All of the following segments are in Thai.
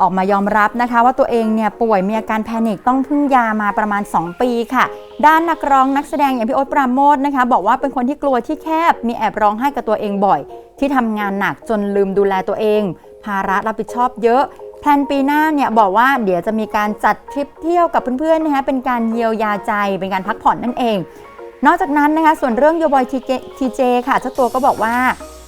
ออกมายอมรับนะคะว่าตัวเองเนี่ยป่วยมีอาการแพนิคต้องพึ่งยามาประมาณ 2 ปีค่ะ ด้านนักร้องนักแสดงอย่างพี่โอ๊ตปราโมทนะคะ บอกว่าเป็นคนที่กลัวที่แคบมีแอบร้องไห้กับตัวเองบ่อย ที่ทำงานหนักจนลืมดูแลตัวเอง ภาระรับผิดชอบเยอะแพลนปีหน้าเนี่ยบอกว่าเดี๋ยวจะมีการจัดทริปเที่ยวกับเพื่อนๆนะคะเป็นการเยียวยาใจเป็นการพักผ่อนนั่นเอง นอกจากนั้นนะคะส่วนเรื่องโยบอยทีเจค่ะเจ้าตัวก็บอกว่า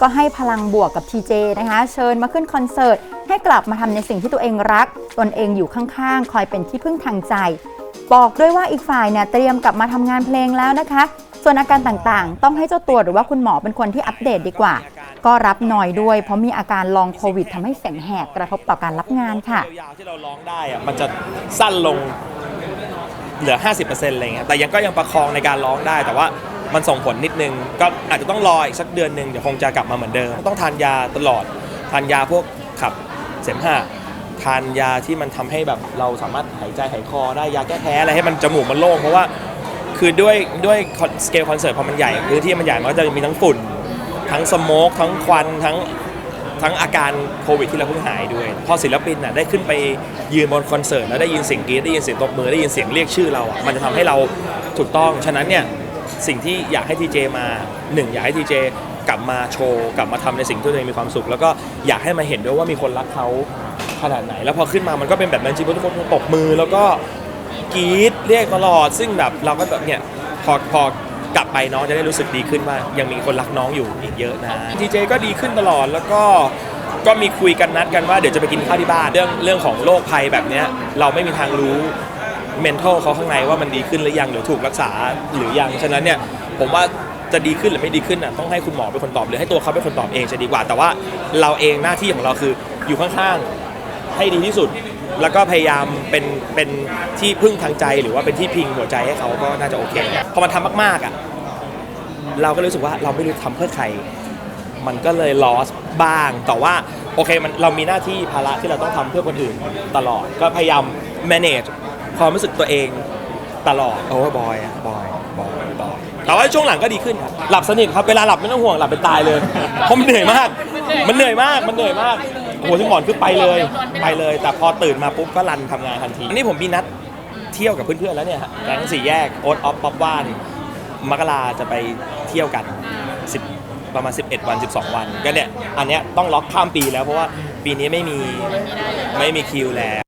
ก็ให้พลังบวกกับทีเจนะคะ เชิญมาขึ้นคอนเสิร์ต ให้กลับมาทำในสิ่งที่ตัวเองรัก ตนเองอยู่ข้างๆ คอยเป็นที่พึ่งทางใจ บอกด้วยว่าอีกฝ่ายเนี่ยเตรียมกลับมาทำงานเพลงแล้วนะคะ ส่วนอาการต่างๆ ต้องให้เจ้าตัวหรือว่าคุณหมอเป็นคนที่อัปเดตดีกว่า ก็รับหน่อยด้วย เพราะมีอาการลองโควิดทำให้เสียงแหบกระทบต่อการรับงานค่ะยาวที่เราร้องได้อะมันจะสั้นลงเหลือ 50%อะไรเงี้ยแต่ยังก็ยังประคองในการร้องได้แต่ว่า มันส่งผลนิดนึง ก็อาจจะต้องรออีกสักเดือนหนึ่งเดี๋ยวคงจะกลับมาเหมือนเดิม ต้องทานยาตลอด ทานยาพวกขับเสมหะทานยาที่มันทำให้แบบเราสามารถหายใจหายคอได้ยาแก้แพ้อะไรให้มันจมูกมันโล่งเพราะว่าคือด้วยด้วยสเกลคอนเสิร์ตพอมันใหญ่พื้นที่มันใหญ่มันก็จะมีทั้งฝุ่น ทั้งสโมกทั้งควันทั้งทั้งอาการโควิดที่เราเพิ่งหายด้วย พอศิลปินน่ะได้ขึ้นไปยืนบนคอนเสิร์ตแล้วได้ยินเสียงกรี๊ดได้ยินเสียงตบมือได้ยินเสียงเรียกชื่อเราอะมันจะทำให้เราถูกต้องฉะนั้นเนี่ย สิ่งที่อยากให้ทีเจมาหนึ่งอยากให้ทีเจกลับมาโชว์กลับมาทำในสิ่งที่ตัวเองมีความสุข แล้วก็อยากให้มาเห็นด้วยว่ามีคนรักเขาขนาดไหน แล้วพอขึ้นมามันก็เป็นแบบนั้นจริงทุกคนตบมือแล้วก็กรี๊ดเรียกตลอด ซึ่งแบบเราก็แบบเนี่ยพอพอกลับไปน้องจะได้รู้สึกดีขึ้นว่ายังมีคนรักน้องอยู่อีกเยอะนะทีเจก็ดีขึ้นตลอดแล้วก็ก็มีคุยกันนัดกันว่าเดี๋ยวจะไปกินข้าวที่บ้านเรื่องเรื่องของโรคภัยแบบเนี้ยเราไม่มีทางรู้ mental เขาข้างในว่ามันดีขึ้นหรือยังหรือถูกรักษาหรือยังฉะนั้นเนี่ยผมว่าจะดีขึ้นหรือไม่ดีขึ้นน่ะต้องให้คุณหมอเป็นคนตอบหรือให้ตัวเขาเป็นคนตอบเองจะดีกว่า แต่ว่าเราเองหน้าที่ของเราคืออยู่ข้างๆให้ดีที่สุด แล้วก็พยายามเป็นเป็นที่พึ่งทางใจหรือว่าเป็นที่พิงหัวใจให้เขาก็น่าจะโอเคพอมันทำมากๆอะเราก็รู้สึกว่าเราไม่รู้ทำเพื่อใคร มันก็เลย loss บ้าง แต่ว่าโอเคมันเรามีหน้าที่ภาระที่เราต้องทำเพื่อคนอื่นตลอด ก็พยายาม manage ความรู้สึกตัวเองตลอดโอ้บอยอะบอยบอยบอยแต่ว่าช่วงหลังก็ดีขึ้นครับหลับสนิทครับเวลาหลับไม่ต้องห่วงหลับเป็นตายเลยเพราะมันเหนื่อยมาก มันเหนื่อยมากมันเหนื่อยมากหัวที่หมอนคือไปเลย ไปเลย แต่พอตื่นมาปุ๊บก็รันทำงานทันทีอันนี้ผมมีนัดเที่ยวกับเพื่อนๆแล้วเนี่ยฮะแก๊งสี่แยกโอ๊ตออฟป๊อปว่านมกราจะไปเที่ยวกัน10ประมาณ 11 วัน 12 วัน ก็เนี่ย อันเนี้ยต้องล็อกข้ามปีแล้วเพราะว่าปีนี้ไม่มีไม่มีคิวแล้ว